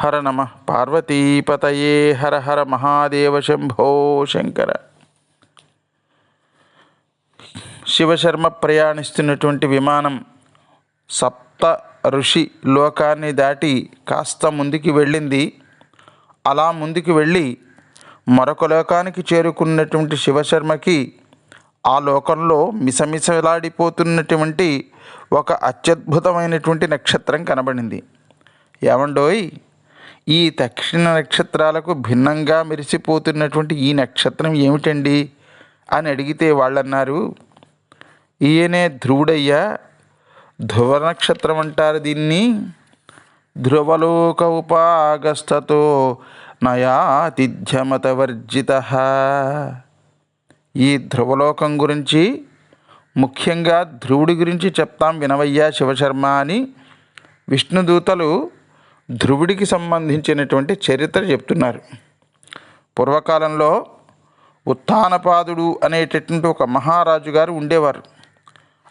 హర నమ పార్వతీపతయే హర హర మహాదేవ శంభో శంకర. శివశర్మ ప్రయాణిస్తున్నటువంటి విమానం సప్త ఋషి లోకాన్ని దాటి కాస్త ముందుకి వెళ్ళింది. అలా ముందుకు వెళ్ళి మరొక లోకానికి చేరుకున్నటువంటి శివశర్మకి ఆ లోకంలో మిసమిసలాడిపోతున్నటువంటి ఒక అత్యద్భుతమైనటువంటి నక్షత్రం కనబడింది. ఏమండోయ్? ఈ దక్షిణ నక్షత్రాలకు భిన్నంగా మెరిసిపోతున్నటువంటి ఈ నక్షత్రం ఏమిటండి? అని అడిగితే వాళ్ళన్నారు ఈయనే ధ్రువుడయ్యా ధ్రువ నక్షత్రం అంటారు దీన్ని. ధ్రువలోక ఉపాగస్తతో నయాతిథ్యమతవర్జిత ఈ ధ్రువలోకం గురించి ముఖ్యంగా ధ్రువుడి గురించి చెప్తాం వినవయ్యా శివశర్మ అని. విష్ణుదూతలు ధ్రువుడికి సంబంధించినటువంటి చరిత్ర చెప్తున్నారు. పూర్వకాలంలో ఉత్థానపాదుడు అనేటటువంటి ఒక మహారాజు గారు ఉండేవారు.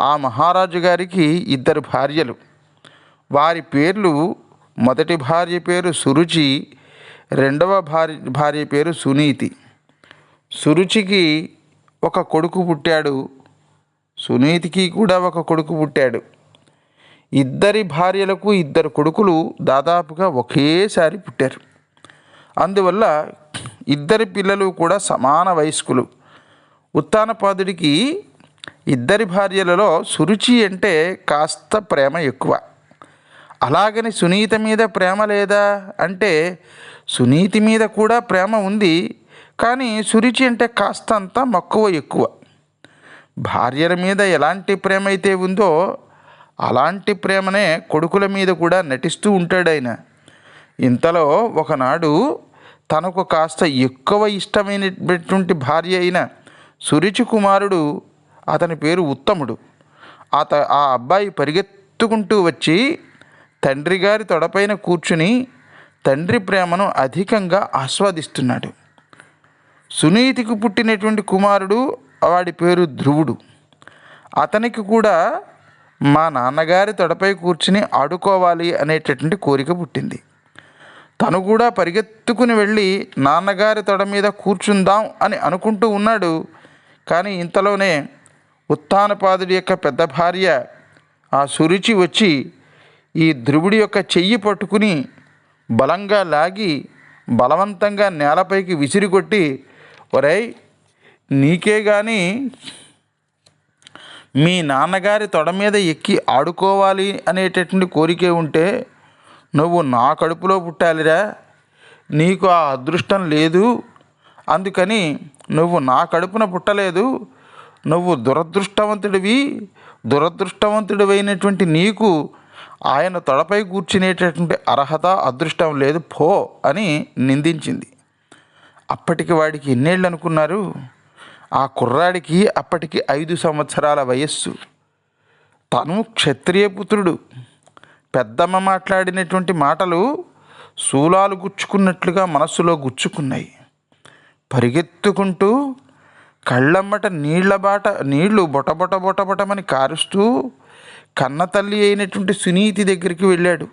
ఆ మహారాజు గారికి ఇద్దరు భార్యలు. వారి పేర్లు మొదటి భార్య పేరు సురుచి రెండవ భార్య భార్య పేరు సునీతి. సురుచికి ఒక కొడుకు పుట్టాడు. సునీతికి కూడా ఒక కొడుకు పుట్టాడు. ఇద్దరి భార్యలకు ఇద్దరు కొడుకులు దాదాపుగా ఒకేసారి పుట్టారు. అందువల్ల ఇద్దరి పిల్లలు కూడా సమాన వయస్కులు. ఉత్తానపాదుడికి ఇద్దరి భార్యలలో సురుచి అంటే కాస్త ప్రేమ ఎక్కువ. అలాగని సునీత మీద ప్రేమ లేదా? అంటే సునీతి మీద కూడా ప్రేమ ఉంది కానీ సురుచి అంటే కాస్తంత మక్కువ ఎక్కువ. భార్యల మీద ఎలాంటి ప్రేమ అయితే ఉందో అలాంటి ప్రేమనే కొడుకుల మీద కూడా నటిస్తూ ఉంటాడు ఆయన ఇంతలో ఒకనాడు తనకు కాస్త ఎక్కువ ఇష్టమైనటువంటి భార్య అయిన సురుచి కుమారుడు అతని పేరు ఉత్తముడు. అత ఆ అబ్బాయి పరిగెత్తుకుంటూ వచ్చి తండ్రి గారి తొడపైన కూర్చుని తండ్రి ప్రేమను అధికంగా ఆస్వాదిస్తున్నాడు. సునీతికి పుట్టినటువంటి కుమారుడు వాడి పేరు ధ్రువుడు. అతనికి కూడా మా నాన్నగారి తొడపై కూర్చుని ఆడుకోవాలి అనేటటువంటి కోరిక పుట్టింది. తను కూడా పరిగెత్తుకుని వెళ్ళి నాన్నగారి తొడ మీద కూర్చుందాం అని అనుకుంటూ ఉన్నాడు. కానీ ఇంతలోనే ఉత్థానపాదుడి యొక్క పెద్ద భార్య ఆ సురుచి వచ్చి ఈ ధ్రువుడి యొక్క చెయ్యి పట్టుకుని బలంగా లాగి బలవంతంగా నేలపైకి విసిరికొట్టి ఒరై నీకే కానీ మీ నాన్నగారి తొడ మీద ఎక్కి ఆడుకోవాలి అనేటటువంటి కోరికే ఉంటే నువ్వు నా కడుపులో పుట్టాలిరా. నీకు ఆ అదృష్టం లేదు. అందుకని నువ్వు నా కడుపున పుట్టలేదు. నువ్వు దురదృష్టవంతుడివి. దురదృష్టవంతుడివైనటువంటి నీకు ఆయన తొడపై కూర్చునేటటువంటి అర్హత అదృష్టం లేదు. పో అని నిందించింది. అప్పటికి వాడికి ఎన్నేళ్ళు అనుకున్నారు ఆ కుర్రాడికి అప్పటికి ఐదు సంవత్సరాల వయస్సు. తను క్షత్రియ పుత్రుడు. పెద్దమ్మ మాట్లాడినటువంటి మాటలు శూలాలు గుచ్చుకున్నట్లుగా మనస్సులో గుచ్చుకున్నాయి. పరిగెత్తుకుంటూ కళ్ళమ్మట నీళ్ళ బాట నీళ్ళు బొటబొట బొటబొటమని కారుస్తూ కన్న తల్లి అయినటువంటి సునీతి దగ్గరికి వెళ్ళాడు.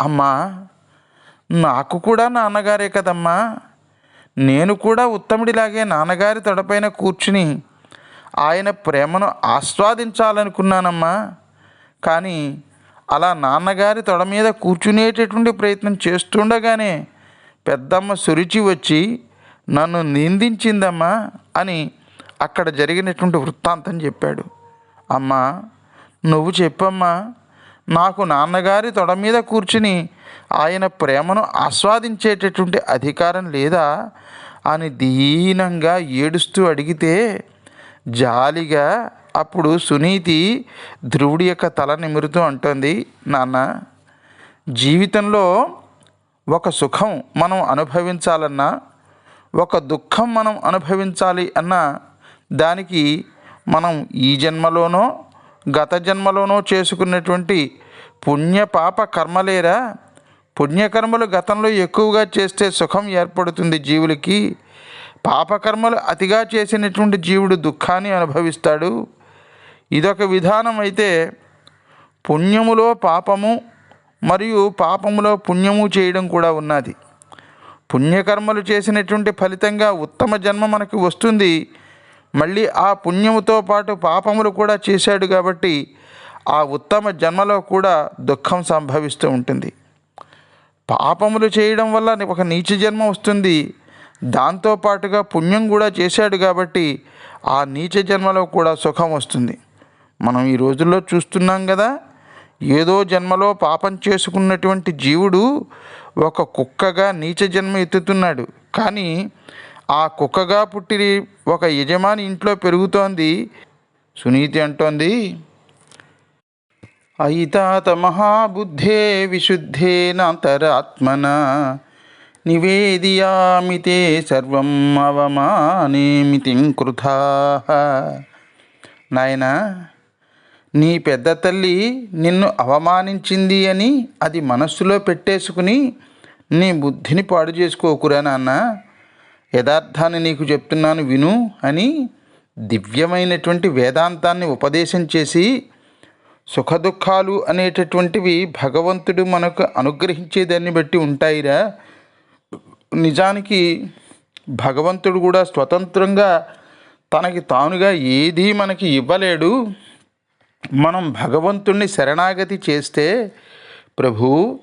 అమ్మా నాకు కూడా నాన్నగారే కదమ్మా. నేను కూడా ఉత్తముడిలాగే నాన్నగారి తొడపైన కూర్చుని ఆయన ప్రేమను ఆస్వాదించాలనుకున్నానమ్మా. కానీ అలా నాన్నగారి తొడ మీద కూర్చునేటటువంటి ప్రయత్నం చేస్తుండగానే పెద్దమ్మ సురుచి వచ్చి నన్ను నిందించిందమ్మా అని అక్కడ జరిగినటువంటి వృత్తాంతం చెప్పాడు. అమ్మా నువ్వు చెప్పమ్మా నాకు నాన్నగారి తొడ మీద కూర్చుని ఆయన ప్రేమను ఆస్వాదించేటటువంటి అధికారం లేదా? అని దీనంగా ఏడుస్తూ అడిగితే జాలిగా అప్పుడు సునీతి ధ్రువుడి యొక్క తల నిమురుతూ అంటోంది నాన్న జీవితంలో ఒక సుఖం మనం అనుభవించాలన్నా ఒక దుఃఖం మనం అనుభవించాలి అన్నా దానికి మనం ఈ జన్మలోనో గత జన్మలోనో చేసుకున్నటువంటి పుణ్య పాప కర్మలేరా? పుణ్యకర్మలు గతంలో ఎక్కువగా చేస్తే సుఖం ఏర్పడుతుంది జీవులకి. పాపకర్మలు అతిగా చేసినటువంటి జీవుడు దుఃఖాన్ని అనుభవిస్తాడు. ఇదొక విధానం అయితే పుణ్యములో పాపము మరియు పాపములో పుణ్యము చేయడం కూడా ఉన్నది. పుణ్యకర్మలు చేసినటువంటి ఫలితంగా ఉత్తమ జన్మ మనకి వస్తుంది. మళ్ళీ ఆ పుణ్యముతో పాటు పాపములు కూడా చేశాడు కాబట్టి ఆ ఉత్తమ జన్మలో కూడా దుఃఖం సంభవిస్తూ ఉంటుంది. పాపములు చేయడం వల్ల ఒక నీచ జన్మ వస్తుంది. దాంతో పాటుగా పుణ్యం కూడా చేశాడు కాబట్టి ఆ నీచ జన్మలో కూడా సుఖం వస్తుంది. మనం ఈ రోజుల్లో చూస్తున్నాం కదా ఏదో జన్మలో పాపం చేసుకున్నటువంటి జీవుడు ఒక కుక్కగా నీచ జన్మ ఎత్తుతున్నాడు. కానీ ఆ కుక్కగా పుట్టి ఒక యజమాని ఇంట్లో పెరుగుతోంది. సునీతి అంటోంది అయితాత మహాబుద్ధే విశుద్ధేనంతరాత్మన నివేదియామి నివేదియామితే సర్వం అవమానేమితి కృధా. నాయనా నీ పెద్ద తల్లి నిన్ను అవమానించింది అని అది మనస్సులో పెట్టేసుకుని నీ బుద్ధిని పాడు చేసుకోకురా నాన్న. యథార్థాన్ని నీకు చెప్తున్నాను విను అని దివ్యమైనటువంటి వేదాంతాన్ని ఉపదేశం చేసి సుఖదుఖాలు అనేటటువంటివి భగవంతుడు మనకు అనుగ్రహించేదాన్ని బట్టి ఉంటాయిరా. నిజానికి భగవంతుడు కూడా స్వతంత్రంగా తనకి తానుగా ఏదీ మనకి ఇవ్వలేడు. మనం భగవంతుణ్ణి శరణాగతి చేస్తే ప్రభు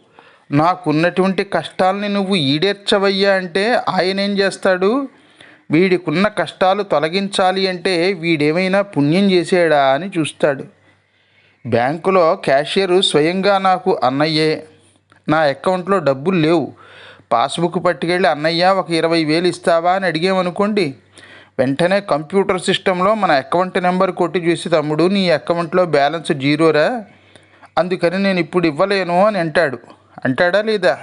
నాకున్నటువంటి కష్టాల్ని నువ్వు ఈడేర్చవయ్యా అంటే ఆయన ఏం చేస్తాడు? వీడికున్న కష్టాలు తొలగించాలి అంటే వీడేమైనా పుణ్యం చేసాడా అని చూస్తాడు. బ్యాంకులో క్యాషియరు స్వయంగా నాకు అన్నయ్యే నా అకౌంట్లో డబ్బులు లేవు. పాస్బుక్ పట్టుకెళ్ళి అన్నయ్య ఒక ఇరవై వేలు ఇస్తావా అని అడిగామనుకోండి వెంటనే కంప్యూటర్ సిస్టంలో మన అకౌంట్ నెంబర్ కొట్టి చూసి తమ్ముడు నీ అకౌంట్లో బ్యాలెన్స్ జీరోరా? అందుకని నేను ఇప్పుడు ఇవ్వలేను అని అంటాడు. అంటాడా లేదా?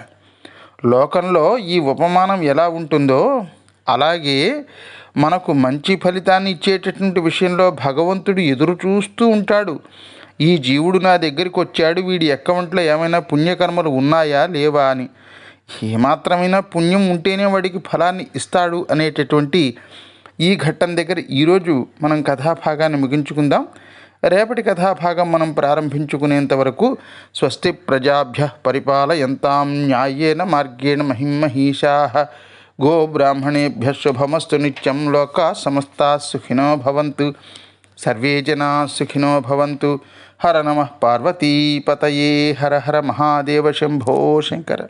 లోకంలో ఈ ఉపమానం ఎలా ఉంటుందో అలాగే మనకు మంచి ఫలితాన్ని ఇచ్చేటటువంటి విషయంలో భగవంతుడు ఎదురు చూస్తూ ఉంటాడు. ఈ జీవుడు నా దగ్గరికి వచ్చాడు వీడి అకౌంట్లో ఏమైనా పుణ్యకర్మలు ఉన్నాయా లేవా అని. ఏమాత్రమైనా పుణ్యం ఉంటేనే వాడికి ఫలాన్ని ఇస్తాడు అనేటటువంటి ఈ ఘట్టం దగ్గర ఈరోజు మనం కథాభాగాన్ని ముగించుకుందాం. రేపటి కథాభాగం మనం ప్రారంభించుకునేంత వరకు స్వస్తి ప్రజాభ్య పరిపాలయంతాం న్యాయేన మార్గేణ మహిమహీషా. గోబ్రాహ్మణేభ్య శుభమస్తు నిత్యం లోకా సమస్తా సుఖినో భవంతు. సర్వే జనా సుఖినో భవంతు. హర నమ పార్వతీపతయే. హర హర మహాదేవ శంభో శంకర.